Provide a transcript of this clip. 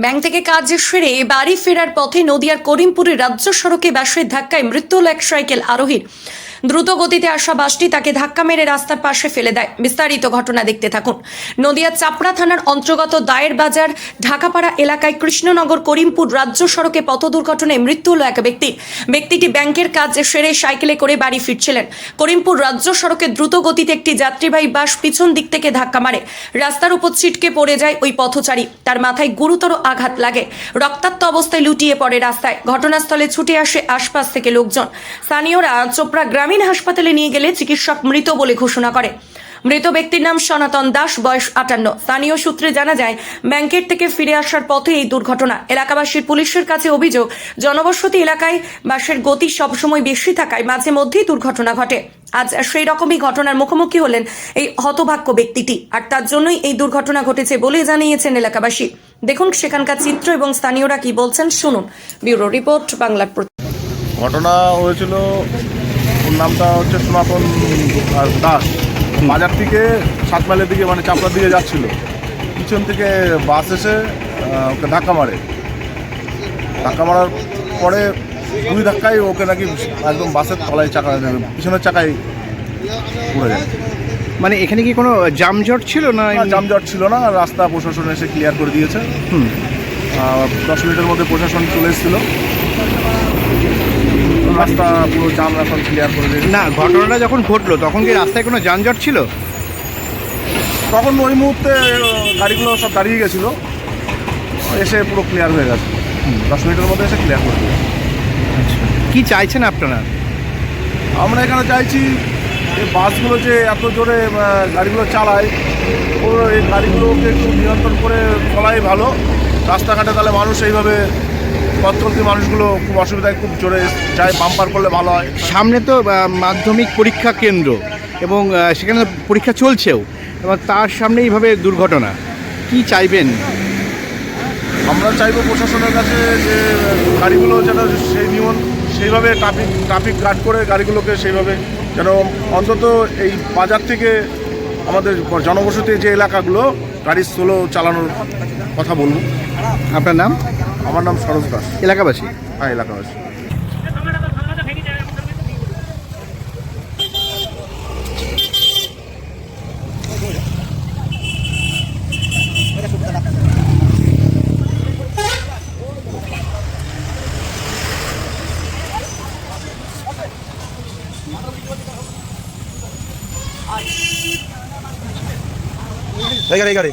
Bank থেকে কাজ সেরে বাড়ি ফেরার পথে নদিয়ার করিমপুরের রাজ্য সড়কে বাসের ধাক্কায় মৃত্যু হল এক সাইকেল আরোহীর। দ্রুত গতিতে আসা বাসটি তাকে ধাক্কা মেরে রাস্তার পাশে ফেলে দেয়। বিস্তারিত ঘটনা দেখতে থাকুন। নদিয়ার চাপড়া থানার অন্তর্গত দায়ের বাজার, ঢাকাপাড়া এলাকায় কৃষ্ণনগর করিমপুর রাজ্য সড়কে পথ দুর্ঘটনায় মৃত্যু হল এক ব্যক্তি। ব্যক্তিটি ব্যাংকের কাজ সেরে সাইকেলে করে বাড়ি ফিরছিলেন। করিমপুর রাজ্য সড়কে দ্রুত গতিতে একটি যাত্রীবাহী বাস পিছন দিক থেকে ধাক্কা মারে। রাস্তার উপর ছিটকে পড়ে যায় ওই পথচারী। তার মাথায় গুরুতর আঘাত লাগে। রক্তাক্ত অবস্থায় লুটিয়ে পড়ে রাস্তায়। ঘটনাস্থলে ছুটে আসে আশপাশ থেকে লোকজন। স্থানীয়রা চোপড়া গ্রামীণ হাসপাতালে নিয়ে গেলে চিকিৎসক মৃত বলে ঘোষণা করে। মৃত ব্যক্তির নাম সনাতন দাস, বয়স আটান্ন। স্থানীয় সূত্রে জানা যায়, ব্যাংকের থেকে ফিরে আসার পথে এই দুর্ঘটনা। এলাকাবাসীর পুলিশের কাছে অভিযোগ, জনবসতি এলাকায় বাসের গতি সবসময় বেশি থাকায় মাঝে মধ্যেই দুর্ঘটনা ঘটে। আজ সেই রকমই ঘটনার মুখোমুখি হলেন এই হতভাগ্য ব্যক্তিটি, আর তার জন্যই এই দুর্ঘটনা ঘটেছে বলে জানিয়েছেন এলাকাবাসী। দেখুন সেখানকার চিত্র এবং স্থানীয়রা কি বলছেন, শুনুন। ব্যুরো রিপোর্ট, বাংলার ঘটনা হয়েছিল ওর নামটা হচ্ছে সনাতন আর দাস। বাজার থেকে সাত মাইলের দিকে মানে চাপড়ার দিকে যাচ্ছিল। পিছন থেকে বাস এসে ওকে ধাক্কা মারে। ধাক্কা মারার পরে দুই ধাক্কায় ওকে নাকি একদম বাসের তলায় চাকা পিছনের চাকায় পড়ে যায়। মানে এখানে কি কোনো জামজট ছিল না? এমনি? ছিল না। রাস্তা প্রশাসন এসে ক্লিয়ার করে দিয়েছে। হুম। দশ মিনিটের মধ্যে প্রশাসন চলে এসেছিল। রাস্তা পুরো জাম এখন ক্লিয়ার করে দিয়েছে। না ঘটনাটা যখন ঘটলো তখন কি রাস্তায় কোনো যানজট ছিল? তখন ওই মুহূর্তে গাড়িগুলো সব দাঁড়িয়ে গেছিল। এসে পুরো ক্লিয়ার হয়ে গেছে। দশ মিনিটের মধ্যে এসে ক্লিয়ার করে দিয়েছে। কি চাইছেন আপনারা? আমরা এখানে চাইছি এই বাসগুলো যে এত জোরে গাড়িগুলো চালায় ওর এই গাড়িগুলোকে একটু নিয়ন্ত্রণ করে চলাই ভালো। রাস্তাঘাটে তাহলে মানুষ এইভাবে পথ চলতি মানুষগুলো খুব অসুবিধায় খুব জোরে যায় বাম্পার করলে ভালো হয়। সামনে তো মাধ্যমিক পরীক্ষা কেন্দ্র এবং সেখানে পরীক্ষা চলছেও। এবং তার সামনে এইভাবে দুর্ঘটনা। কি চাইবেন? আমরা চাইব প্রশাসনের কাছে যে গাড়িগুলো যেন সেই নিয়ম সেইভাবে ট্রাফিক ট্রাফিক গার্ড করে গাড়িগুলোকে সেইভাবে যেন অন্তত এই বাজার থেকে আমাদের জনবসতি যে এলাকাগুলো গাড়ি স্লো চালানোর কথা বলব। আপনার নাম? আমার নাম সরোজ দাস। এলাকাবাসী? হ্যাঁ এলাকাবাসী। এই গাড়ি এই গাড়ি।